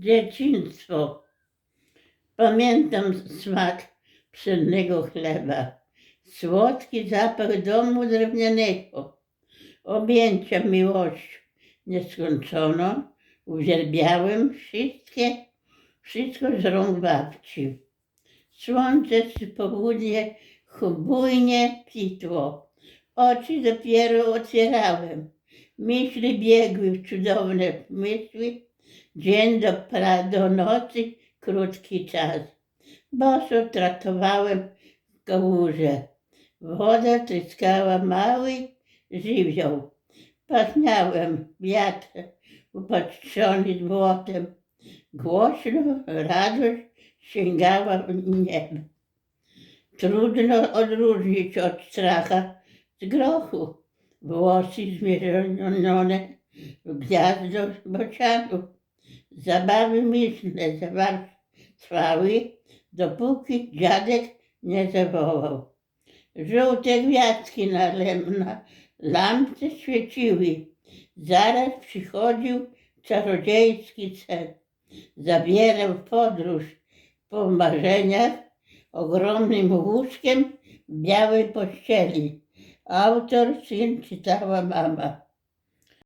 Dzieciństwo. Pamiętam smak pszennego chleba, słodki zapach domu drewnianego, objęcia miłością nieskończoną. Uwielbiałem wszystkie, wszystko z rąk babci. Słońce z południe bujnie kwitło. Oczy dopiero otwierałem. Myśli biegły w cudowne myśli. Dzień do, pra, do nocy krótki czas. Boso tratowałem w kałuże. Woda tryskała mały żywioł. Pachniałem wiatr upatrzony złotem. Głośno radość sięgała w niebo. Trudno odróżnić od stracha z grochu. Włosy zmierzone w gniazdo bocianów. Zabawy myślne trwały, dopóki dziadek nie zawołał. Żółte gwiazdki na, na lampce świeciły. Zaraz przychodził czarodziejski sen. Zabierał podróż po marzeniach ogromnym łóżkiem białej pościeli. Autor, syn czytała mama.